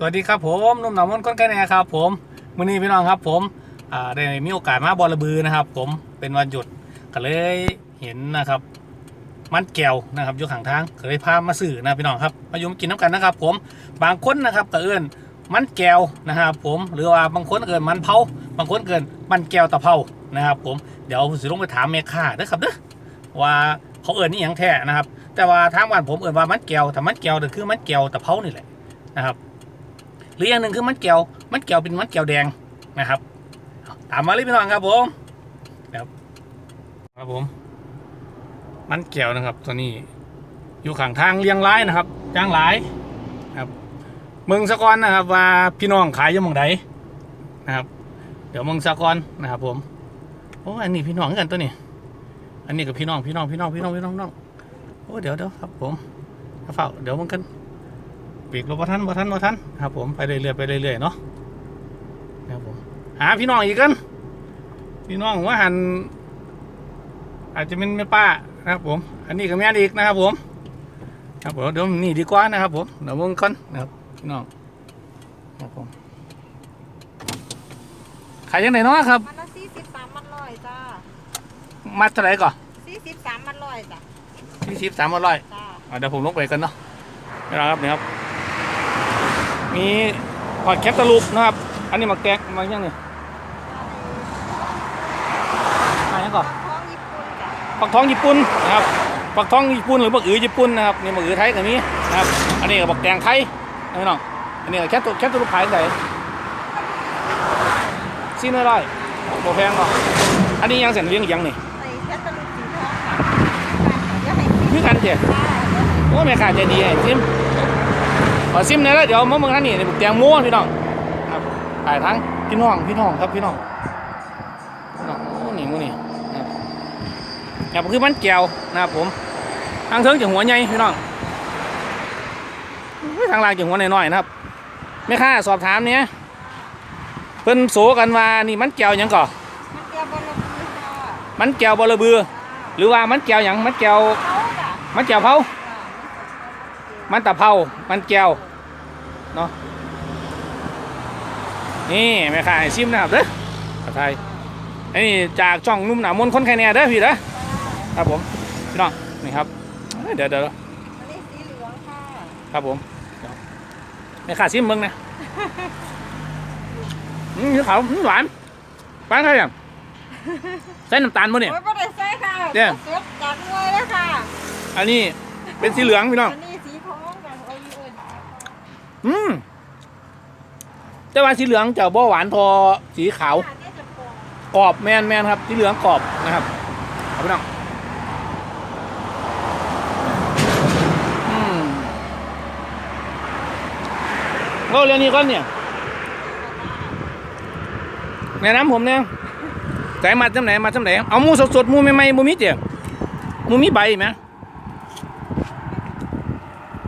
สวัสดีครับผมนุ่มหนามนก้นไก่แหน่ครับผมมื้อนี้พี่น้องครับผมได้มีโอกาสมาบอระบือนะครับ ผมเป็นวันหยุดก็เลยเห็นนะครับมันแก้วนะครับอยู่ข้างทางก็เลยพามาซื้อนะพี่น้องครับมาอยู่มกินน้ำกันนะครับ ผมบางคนนะครับก็เอิ้นมันแก้วนะครับผมหรือว่าบางคนเอิ้นมันเผาบางคนเอิ้นมันแก้วตะเภานะครับ ผมเดี๋ยวผมสิลงไปถามแม่ค้าเด้อครับเด้อว่าเขาเอิ้นนี่อหยังแท้นะครับ แต่ว่าทางบ้านผมเอิ้นว่ามันแก้วแต่มันแก้วก็คือมันแก้วตะเภานี่แหละนะครับ หรืออย่างหนึ่งคือมันแก้วมันแก้วเป็นมันแก้วแดงนะครับเอาตามมาเลยพี่น้องครับผมครับครับผม มันแก้วนะครับตัวนี้ อยู่ข้างทางเลี้ยงร้ายนะครับจ้างหลายครับเมืองสะกอนนะครับ ว่าพี่น้องขายอยู่หมองใดนะครับ เดี๋ยวเมืองสะกอนนะครับ ผมโอ้อันนี้พี่น้องกันตัวนี้ อันนี้กับพี่น้องพี่น้องพี่น้องพี่น้องพี่น้องน้องโอ้เดี๋ยวเดี๋ยวครับผมเฝ้าเดี๋ยวมันกัน ปีกรบทันบ่ทันบ่ทันครับผมไปเรื่อยๆไปเรื่อยๆเนาะครับผมหาพี่น้องอีกกันพี่น้องว่าหัน อาจจะเป็นแม่ป้านะครับผม อันนี้ก็แม่นอีกนะครับผม ครับผมเดี๋ยวนี่ดีกว่านะครับผมเดี๋ยวมึงก่อนนะครับพี่น้องครับผมขายยังไงเนาะครับมันละสี่สิบสามมันร้อยจ้ามัดเท่าไหร่ก่อนสี่สิบสามมันร้อยจ้ะที่สิบสามร้อยจ้าอะเดี๋ยวผมลงไปกันเนาะนี่นะครับนี่ครับ มีพอดแคปตะลุกนะครับ อันนี้มาแกงมาอย่างนี้อะไรก่อนท้องญี่ปุ่นจ้ะปักทองญี่ปุ่นนะครับปักทองญี่ปุ่นหรือปักอือญี่ปุ่นนะครับนี่ปักอือไทยกับนี้นะครับ อันนี้ก็ปักแตงไทยนะพี่น้องอันนี้ก็แคปตัวแคปตะลุกขายไหนซีนร้อยโบแพงเนาะอันนี้ยังเส้นเลี้ยงยังนี่ใส่แค่ตะลุกสีทองค่ะเดี๋ยวให้กินคือกันเจ้ได้โอ้แม่ค้าใจดีไอ้ซิม ขอซิมหน่อยแล้วเดี๋ยวมาเมืองท่านนี่ในบุกแตงโมพี่น้องครับถ่ายทั้งพี่น้องพี่น้องครับพี่น้องพี่น้องโอ้นี่มูนี่ครับครับคือมันแก้วนะครับผมทางเทิงจะหัวใหญ่พี่น้องอุ้ยทางล่างจะหัวน้อยๆนะครับแม่ค้าสอบถามเนี้ยเพิ่นโสกันว่านี่มันแก้วหยังก่อมันเกียวบอลลูนค่ะมันแก้วบอระเบือ หรือว่ามันแก้วหยังมันแก้วเขาจ้ะมันแก้วเผา มันตะเภามันแก้วเนาะนี่แม่ค้าให้ชิมนะครับเด้อภาษาไทยอันนี้จากช่องนุ่มหนามนคนไข่แน่เด้อพี่เด้อครับผมพี่น้องนี่ครับเอ้ยเดี๋ยวเดี๋ยวอันนี้สีเหลืองค่ะครับผมเดี๋ยวแม่ค้าชิมมึงนะอืมเขาอืมหวานหวานใช่ยังใส่น้ำตาลมั้เนี่ยโอ้ยไม่ได้ใส่ค่ะเนี่ยเสียบจากหน่วยเลยค่ะ อันนี้เป็นสีเหลืองพี่น้องอันนี้สีทองค่ะโอ้ยเอ้ย อืมแต่ว่าสีเหลืองจะบ่หวานพอสีขาว กรอบแมนแมนครับ สีเหลืองกรอบนะครับเอาไปน้องก็เรื่องนี้ก่อนเนี่ยแนะนำผมเนี่ยใจมาจำไหนมาจำไหนเอามูสดๆหมูใหม่ๆหมูมีเจียมูมีใบไหม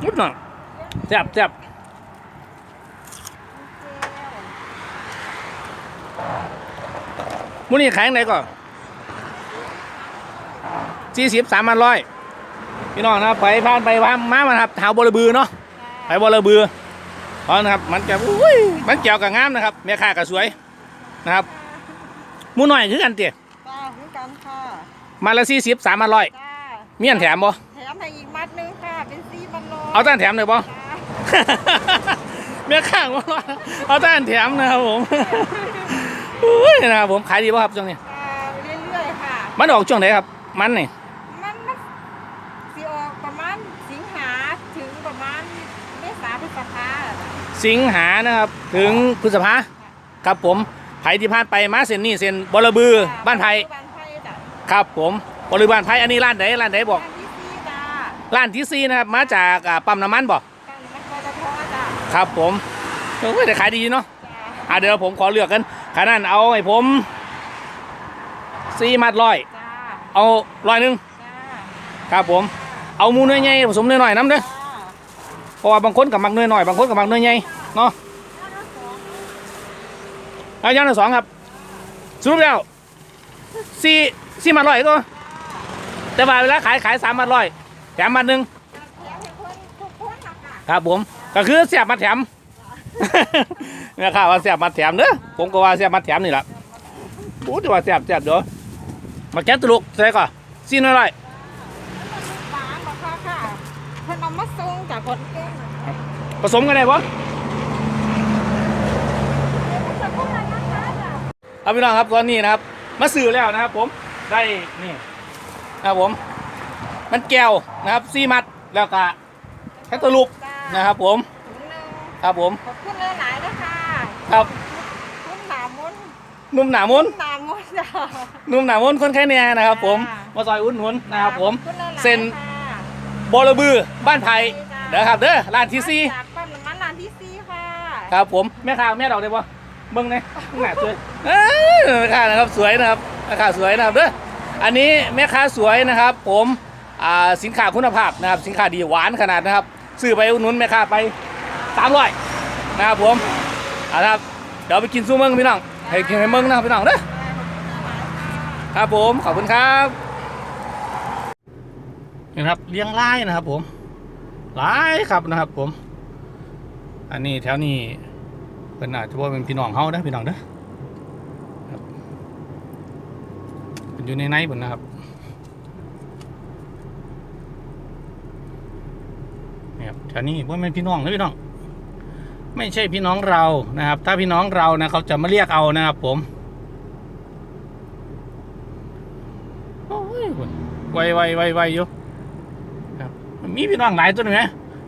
นิดหน่อยแซ่บแซ่บ มูนี่ขายยังไงก่อนสี่สิบสามพันร้อยพี่น้องนะครับไปผ่านไปผ่านมามาครับแถวบรบือเนาะไปบอระเบือเพราะนะครับ มันจะอุ้ยมันเกี่ยวกับงามนะครับแม่ค้าก็สวยนะครับหมูหน่อยคือกันเตี๋ยจ้าคือกันค่ะมาละสี่สิบสามพันร้อยจ้ามีอันแถมบ่แถมให้อีกมัดหนึงค่ะเป็นสีมันร้อยเอาต้านแถมเลยบ่จ้าแม่ค้าว่าเอาต้านแถมนะครับผมอุ้ย นะครับผมขายดีป่ะครับช่วงนี้อ่าเรื่อยๆค่ะ มันออกช่วงไหนครับ มันนี่มันมันสิออกประมาณสิงหาถึงประมาณเมษาพฤษภาสิงหานะครับ ถึงพฤษภาครับผมไผที่ผ่านไปมาเส้นนี่เส้นบอระบือบ้านไผ่บ้านไผ่จ้ะครับผมบริบานไผ่อันนี้ร้านไหนร้านไหนบอก บ้านที่สี่จ้าร้านที่สี่นะครับมาจากอ่าปั๊มน้ำมันบอกบ้านมันปตทจ้ะครับผมโอ้ยแต่ขายดีเนาะจ้า อะเดี๋ยวผมขอเลือกกันขนาดนั้นเอาให้ผมสี่มัดร้อย จ้า เอาร้อยหนึ่งจ้า ครับผม เอาหมูเนื้อใหญ่ผสมเนื้อหน่อยน้ำเด้อจ้าเพราะว่าบางคนกับมักเนื้อหน่อยบางคนกับมักเนื้อใหญ่เนาะเอาอย่างละสองครับสรุปแล้วสี่สี่มัดร้อยก็แต่ว่าเวลาขายขายสามมัดร้อยแถมมัดหนึ่งแถมให้คนทุกคนค่ะ ครับผม ก็คือเสียบมาแถม แม่ค้าว่าแซ่บมาแถมเด้อผมก็ว่าแซ่บมาแถมนี่แหละโอ้ที่ว่าแซ่บแซ่บเด้อมาแก้ตลุกใส่ก่อนซีนอะไรหวานบอกค่ะค่ะเพิ่นเอามาส่งจากคนเก่งผสมกันได้ปะจะพูดอะไรนะคะจ้ะครับพี่น้องครับตอนนี้นะครับมาสื่อแล้วนะครับผมได้นี่นะครับผม มันแก้วนะครับซีมัดแล้วก็แคตตาลูปนะครับผมถุงหนึ่งครับผมขอบคุณหลายๆนะคะ ครับคุณหนามุนนุ่มหนามุนหนามุนจ้ะนุ่มหนามุนคนไข้เนี่ยนะครับ ผมค่ะมาซอยอุ่นหนุนนะครับผมขอบคุณหลายๆเซ็นค่ะบอระบือบ้านไผ่เด้อครับเด้อร้านที่ซีจากปั๊มน้ำมันร้านที่ซีค่ะครับผมแม่ค้าแม่ดอกได้ปะเบิ้งเลยแม่สวยเอ้ยแม่ค้านะครับสวยนะครับแม่ค้าสวยนะครับเด้ออันนี้แม่ค้าสวยนะครับ ผมอ่าสินค้าคุณภาพนะครับสินค้าดีหวานขนาดนะครับซื้อไปอุดหนุนแม่ค้าไปสามร้อยนะครับผมเอาละครับเดี๋ยวไปกินซูเมืองพี่น้องให้กินให้เมืองนะพี่น้องเด้อครับผมขอบคุณครับนี่นะครับเลี้ยงไล่นะครับ ผมไล่ครับนะครับ ผม อันนี้แถวนี้เป็นอาจจะว่าเป็นพี่น้องเฮาเด้อพี่น้องเด้อครับเป็นอยู่ในในบนนะครับนี่ครับแถวนี้ว่าเป็นพี่น้องนะพี่น้อง ไม่ใช่พี่น้องเรานะครับ ถ้าพี่น้องเรานะเขาจะมาเรียกเอานะครับ ผมโอ้ยไวไวไวไวอยู่ครับมีพี่น้องหลายตัวหนึ่งไหม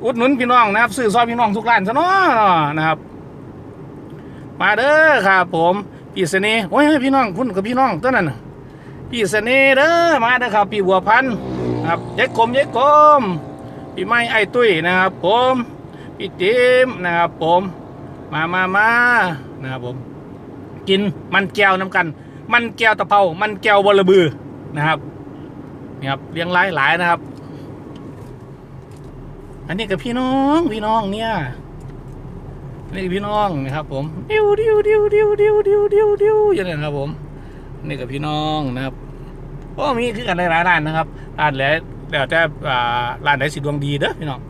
อุดหนุนพี่น้องนะครับซื้อซอยพี่น้องทุกร้านซะเนาะนะครับ มาเด้อครับผมพี่เสน่ห์โอ้ยพี่น้องคุณกับพี่น้องตัวนั้นพี่เสน่ห์เด้อมาเด้อครับพี่บัวพันธ์ครับยายกลมยายกลมพี่ไม้ไอ้ตุ้ยนะครับ ผม พี่จิมนะครับผม มามามานะครับผม กินมันแก้วน้ำกัน มันแก้วตะเภามันแก้วบอระบือนะครับนี่ครับเลี้ยงหลายหลายนะครับ อันนี้กับพี่น้องพี่น้องเนี่ยนี่พี่น้องนะครับ ผมดิวดิวดิวดิวดิวดิวดิวดิวอย่างนี้นครับผม นี่กับพี่น้องนะครับโอ้มีคือกันหลายๆร้านนะครับร้านแล้วแล้วแต่ร้านไหนสิดวงดีเด้อพี่น้อง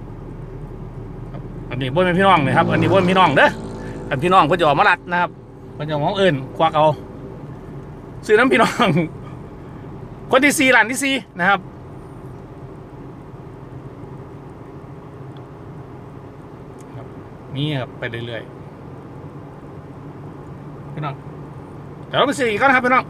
อันนี้บ่เป็นพี่น้องนะครับ อันนี้บ่เป็นพี่น้องเด้ออันพี่น้องเพิ่นจะออกมาลัดนะครับเพิ่นจะมองเอิญควักเอาซื้อน้ำพี่น้อง คนที่สี่ร้านที่สี่นะครับนี่ครับไปเรื่อยๆพี่น้องเดี๋ยวเราไปซื้ออีกก่อนนะครับพี่น้อง